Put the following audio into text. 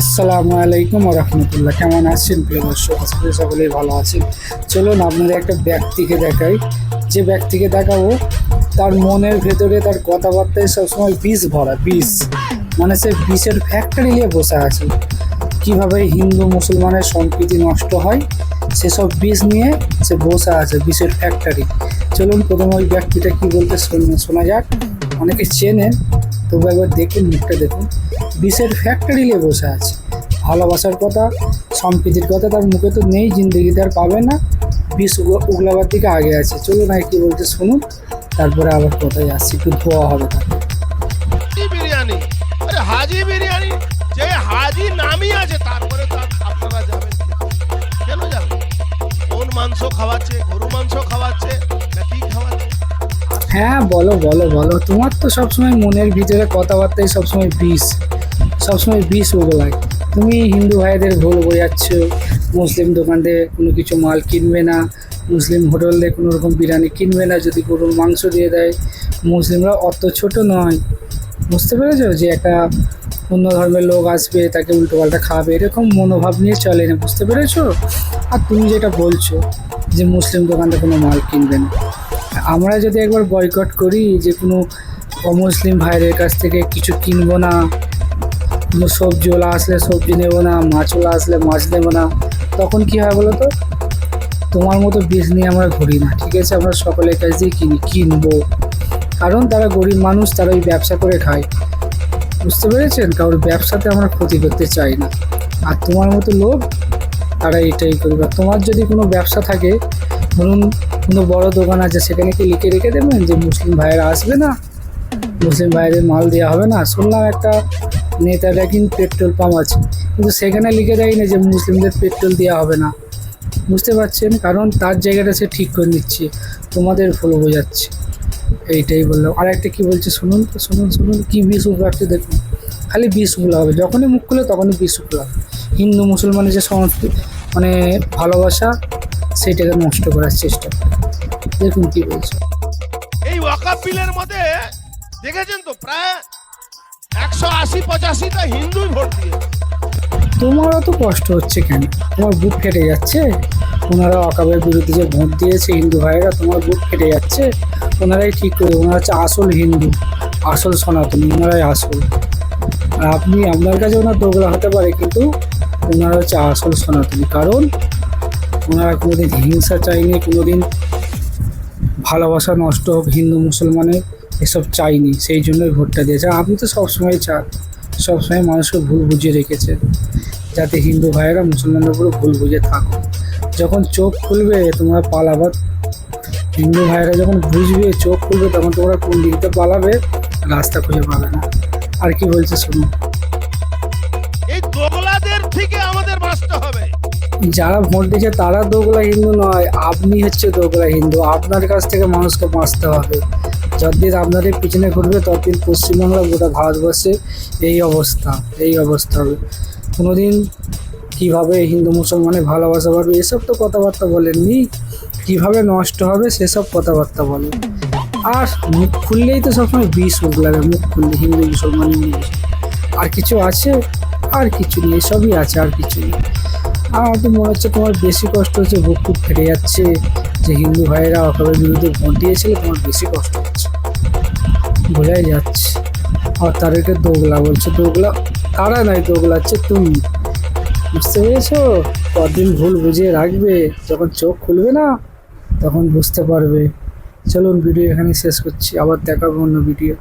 আসসালামু আলাইকুম রহমতুল্লাহ। কেমন আছেন? প্রিয় দর্শক, আশা করি সকলেই ভালো আছেন। চলুন আপনাদের একটা ব্যক্তিকে দেখাই। যে ব্যক্তিকে দেখাবো, তার মনের ভেতরে তার কথাবার্তায় সবসময় বিষ ভরা বিষ মানে সে বিষের ফ্যাক্টরি নিয়ে বসে আছে। কীভাবে হিন্দু, মুসলমানের সম্প্রীতি নষ্ট হয়, সেসব বিষ নিয়ে সে বসে আছে বিষের ফ্যাক্টরি চলুন প্রথমে ওই ব্যক্তিটা কী বলতে শোনা যাক। অনেকে চেনেন, তবু একবার দেখুন মুখটা দেখুন। বিষের ফ্যাক্টরি নিয়ে বসে আছে। ভালোবাসার কথা সম্প্রীতির কথা তার মুখে তো নেই জিন্দগিতে আর পাবে না। বিষ উগ- উগলাবার দিকে আগে আছে। চলুন আর কি বলতে শুনুন। তারপরে আবার কোথায় আসছি একটু ধোয়া হবে তাকে হাজি বিরিয়ানি আরে হাজি বিরিয়ানি যে হাজি নামই আছে তারপরে তার আপনারা যাবেন কেন যাবেন? কোন মাংস খাওয়াচ্ছে গরু মাংস খাওয়াচ্ছে না কি খাওয়াচ্ছে? হ্যাঁ বলো বলো বলো। তোমার তো সবসময় মনের ভিতরে কথাবার্তায় সবসময় বিষ। সবসময় বিষ ওগুলাই তুমি হিন্দু ভাইদের ভুল বোঝাচ্ছ মুসলিম দোকান থেকে কোনো কিছু মাল কিনবে না, মুসলিম হোটেল দিয়ে কোনো রকম বিরিয়ানি কিনবে না, যদি গরুর মাংস দিয়ে দেয়, মুসলিমরা অত ছোট নয়। বুঝতে পেরেছ যে একটা অন্য ধর্মের লোক আসবে, তাকে উল্টোপাল্টা খাবে এরকম মনোভাব নিয়ে চলে না, বুঝতে পেরেছ? আর তুমি যেটা বলছো যে মুসলিম দোকান থেকে কোনো মাল কিনবে না, আমরা যদি একবার বয়কট করি যে কোনো অমুসলিম ভাইয়ের কাছ থেকে কিছু কিনবো না সবজিওয়ালা আসলে সবজি নেব না মাছওয়ালা আসলে মাছ নেব না। তখন কি হয় বলো তো তোমার মতো বীজ নিয়ে আমরা ঘুরি না, ঠিক আছে? আমরা সকলের কাছ দিয়ে কিনি, কিনবো। কারণ তারা গরিব মানুষ, তারা ওই ব্যবসা করে খায়। বুঝতে পেরেছেন? কারোর ব্যবসাতে আমরা ক্ষতি করতে চাই না। আর তোমার মতো লোক, তারা এটাই করবে। তোমার যদি কোনো ব্যবসা থাকে, ধরুন কোনো বড় দোকান আছে, সেখানে কি লিখে রেখে দেবেন যে মুসলিম ভাইয়েরা আসবে না? মুসলিম ভাইদের মাল দেওয়া হবে না। শুনলাম একটা নেতারা কিন্তু পেট্রোল পাম্প আছে। কিন্তু সেখানে লিখে দেয় না যে মুসলিমদের পেট্রোল দেওয়া হবে না। বুঝতে পারছেন? কারণ তার জায়গাটা সে ঠিক করে নিচ্ছে। তোমাদের ভুল বোঝাচ্ছে। এইটাই বললাম। আর একটা কী বলছে শুনুন তো, শুনুন শুনুন। কী বিষ উঠবে দেখুন। খালি বিষগুলো হবে। যখনই মুখ খুলে তখনই বিষগুলো হবে। হিন্দু মুসলমানের যে সংস্কৃতি মানে ভালোবাসা, সেটাকে নষ্ট করার চেষ্টা। দেখুন কী বলছে। এই মধ্যে দেখেছেন তো, প্রায় একশো আশি পঁচাশিটা হিন্দুই ভোট দিয়ে। তোমার অত কষ্ট হচ্ছে কেন? তোমার বুক কেটে যাচ্ছে? ওনারা অকাবের বিরুদ্ধে যে ভোট দিয়েছে, হিন্দু ভাইয়েরা, তোমার বুক কেটে যাচ্ছে? ওনারাই ঠিক করে ওনারা হচ্ছে আসল হিন্দু, আসল সনাতনী, ওনারাই আসল। আর আপনি, আপনার কাছে ওনার দোগলা হতে পারে, কিন্তু ওনারা হচ্ছে আসল সনাতনী। কারণ ওনারা কোনোদিন হিংসা চাইনি, কোনোদিন ভালোবাসা নষ্ট হোক হিন্দু মুসলমানের। এসব চাইনি সেই জন্যই ভোটটা দিয়েছে। আপনি তো সবসময় চান সবসময় মানুষকে ভুল বুঝিয়ে রেখেছেন যাতে হিন্দু ভাইয়েরা মুসলমানদের উপরে ভুল বুঝে থাকো যখন চোখ খুলবে তোমরা পালাবার হিন্দু ভাইয়েরা যখন বুঝবে চোখ খুলবে তখন তোমরা কোন দিকতে পালাবে রাস্তা খুঁজে পাবে না। আর কি বলছে শুনুন। এই দোগলাদের থেকে আমাদের বাঁচতে হবে। যারা ভোট দিয়েছে তারা দোগলা হিন্দু নয় আপনি হচ্ছে দোগলা হিন্দু। আপনার কাছ থেকে মানুষকে বাঁচতে হবে। যতদিন আপনাদের পিছনে ঘুরবে ততদিন পশ্চিমবাংলা গোটা ভারতবর্ষে এই অবস্থা এই অবস্থা হবে। কোনোদিন কীভাবে হিন্দু, মুসলমানের ভালোবাসা বাড়বে, এসব তো কথাবার্তা বলেননি। কীভাবে নষ্ট হবে, সেসব কথাবার্তা বলে। আর মুখ খুললেই তো সবসময় বিষ মুখ লাগে, মুখ খুললে হিন্দু, মুসলমান নিয়ে আর কিছু আছে, আর কিছু নেই, সবই আছে, আর কিছু নেই। আমার তো মনে হচ্ছে তোমার বেশি কষ্ট হচ্ছে, বুক খুব ফেটে যাচ্ছে। যে হিন্দু ভাইয়েরা অকাবের বিরুদ্ধে ভোট দিয়েছিল, তোমার বেশি কষ্ট হচ্ছে। বোঝাই যাচ্ছে। আর তাদেরকে দোগলা বলছে, দোগলা? তারা নয় দোগলা হচ্ছে তুমি? বুঝতে পেরেছ? কদিন ভুল বুঝিয়ে রাখবে, যখন চোখ খুলবে না, তখন বুঝতে পারবে। চলুন, ভিডিও এখানে শেষ করছি। আবার দেখাবো অন্য ভিডিও।